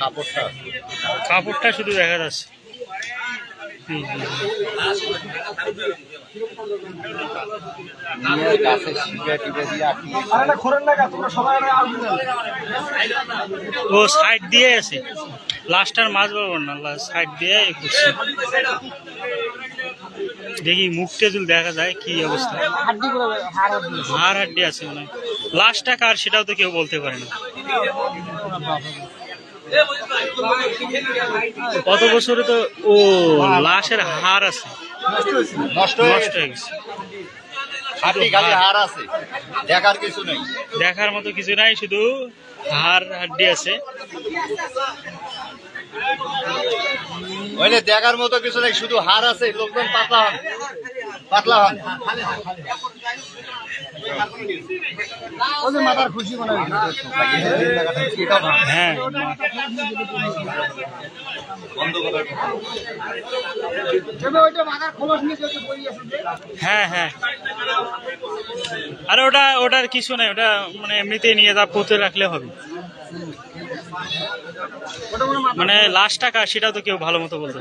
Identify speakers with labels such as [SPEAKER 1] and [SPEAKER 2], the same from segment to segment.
[SPEAKER 1] কাপড়টা
[SPEAKER 2] কাপড়টা শুধু দেখা যাচ্ছে। ও সাইড দিয়ে আছে। লাস্টার মাছ বলব না সাইড দিয়ে করছে। দেখি মুখটা যদি দেখা যায় কি অবস্থা। হাড় হাড্ডি। আছে মনে হয়। লাস্টটা কার সেটাও তো কেউ বলতে পারে না। কত বছরে তো ও লাশের হাড় আছে।
[SPEAKER 1] নষ্ট
[SPEAKER 2] নষ্ট হয়ে গেছে।
[SPEAKER 1] খালি আছে। দেখার কিছু নেই।
[SPEAKER 2] দেখার মতো কিছু নাই শুধু হাড় হাড্ডি আছে।
[SPEAKER 1] দেখার মতো কিছু নাই শুধু হাড় আছে লোকজন পাতলা হন। পাতলা হন।
[SPEAKER 3] মাথার খুশি মনে হ্যাঁ।
[SPEAKER 2] হ্যাঁ হ্যাঁ। আরে ওটা ওটার কিছু নাই ওটা মানে এমনিতেই নিয়ে যা পুঁতে রাখলে হবে।
[SPEAKER 3] মনে
[SPEAKER 2] লাস্ট টাকা সেটা তো কেউ ভালো মতো বলতে?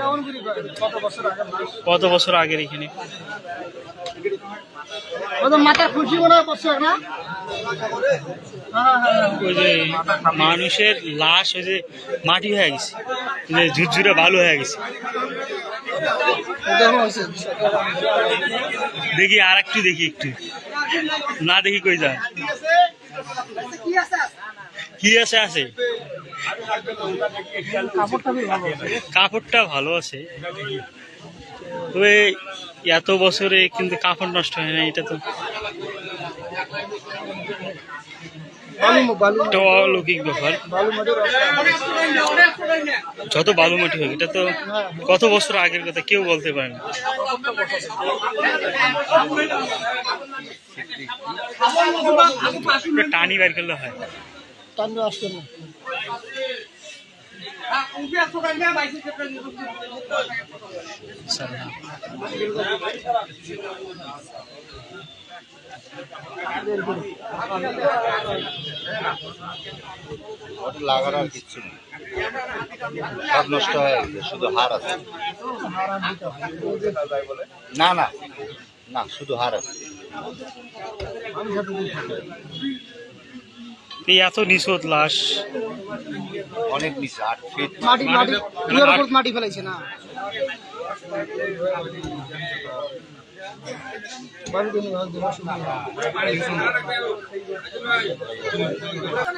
[SPEAKER 3] কত বছর
[SPEAKER 2] আগের এখানে? যে মানুষের লাশ ওই যে মাটি হয়ে গেছে যে ঝুরঝুরে ভালো হয়ে গেছে।
[SPEAKER 3] দেখি
[SPEAKER 2] আর একটু দেখি একটু। না দেখি কই যায়। কি আছে? আছে।
[SPEAKER 3] কাপড়টা ভালো আছে।
[SPEAKER 2] তবে এত বছরে কিন্তু কাপড় নষ্ট হয় না এটা তো অলৌকিক ব্যাপার। যত বালু মাটি হোক এটা তো কত বছর আগের কথা কেউ বলতে পারে না। টানি বের করলে হয়।
[SPEAKER 3] টানলে আসছে না।
[SPEAKER 1] আর কিচ্ছু নেই। সব নষ্ট হয়ে গেছে, শুধু হাড় আছে। না না না, শুধু হার আছে।
[SPEAKER 2] এই এত নিষদ লাশ।
[SPEAKER 1] অনেক নিচে আট ফিট
[SPEAKER 3] মাটি মাটি চুয়ার উপর মাটি ফেলাইছে না।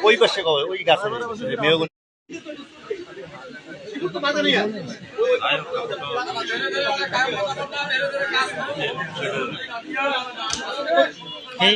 [SPEAKER 1] ওই পাশে কবে? ওই গাছের মেয়গুন
[SPEAKER 2] এই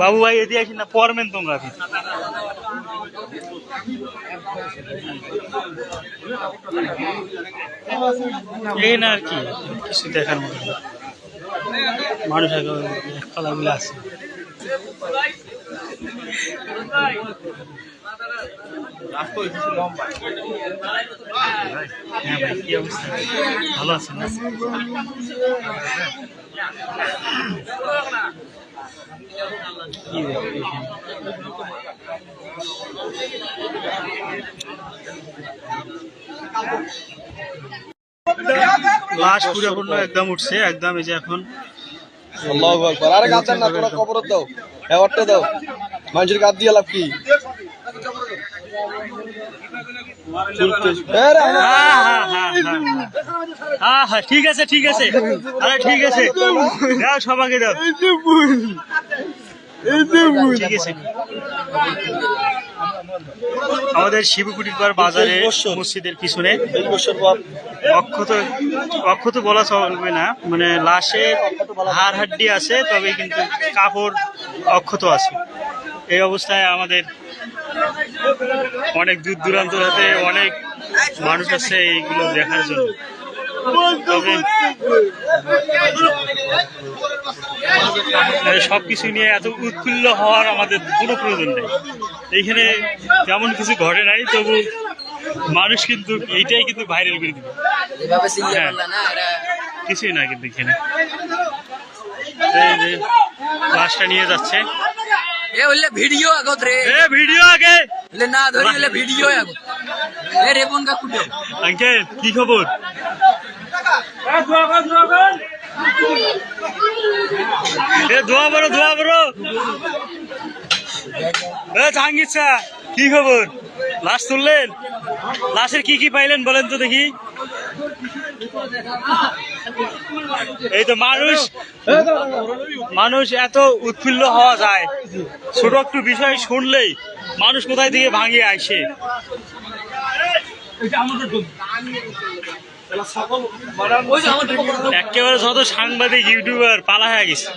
[SPEAKER 2] বাবু ভাই, এদিকে আসি না পড়বেন তোমরা এই না আর কি, কিছু দেখার মতো না। মানুষ কলাগুলো আছে। হ্যাঁ ভালো আছেন? লাশ পুরোপূর্ণ একদম উঠছে একদম এই যে এখন।
[SPEAKER 4] আল্লাহু আকবার। আরে গাছের না তোরা কবর দাও। এবারটা দাও। মানুষের গাছ দিয়ে লাভ কি এ রে,
[SPEAKER 2] হ্যাঁ, হ্যাঁ, হ্যাঁ, হ্যাঁ। হ্যাঁ হ্যাঁ ঠিক আছে ঠিক আছে আরে ঠিক আছে দাও সবাইকে দাও ঠিক আছে আমাদের শিবকুটির পাড় বাজারে মসজিদের পিছনে অক্ষত অক্ষত বলা চলবে না মানে লাশের হাড় হাড্ডি আছে তবে কিন্তু কাপড় অক্ষত আছে এই অবস্থায় আমাদের অনেক দূর দূরান্ত হতে অনেক মানুষ আছে এইগুলো দেখার জন্য। সবকিছু নিয়ে এত উৎফুল্ল হওয়ার আমাদের কোনো প্রয়োজন নেই। এইখানে তেমন কিছু ঘটে নাই তবু মানুষ কিন্তু এইটাই কিন্তু ভাইরাল করে দিবে। হ্যাঁ। কিছুই না কিন্তু এখানে। লাশটা নিয়ে যাচ্ছে।
[SPEAKER 5] এ হইলে ভিডিও আগত রে
[SPEAKER 2] এ ভিডিও আগে
[SPEAKER 5] হইলে না ধরি হইলে ভিডিও আগত এ রেবন কা কুটো
[SPEAKER 2] আঙ্কেল কি খবর এ দোয়া বড় দোয়া বড় এ জাহাঙ্গীর কি খবর লাশ তুললেন লাশের কি কি পাইলেন বলেন তো দেখি। এই তো মানুষ মানুষ এত উৎফুল্ল হওয়া যায়। ছোট একটু বিষয় শুনলেই মানুষ কোথায় থেকে ভাঙিয়ে আসে। একেবারে যত সাংবাদিক, ইউটিউবার পালা হয়ে গেছে।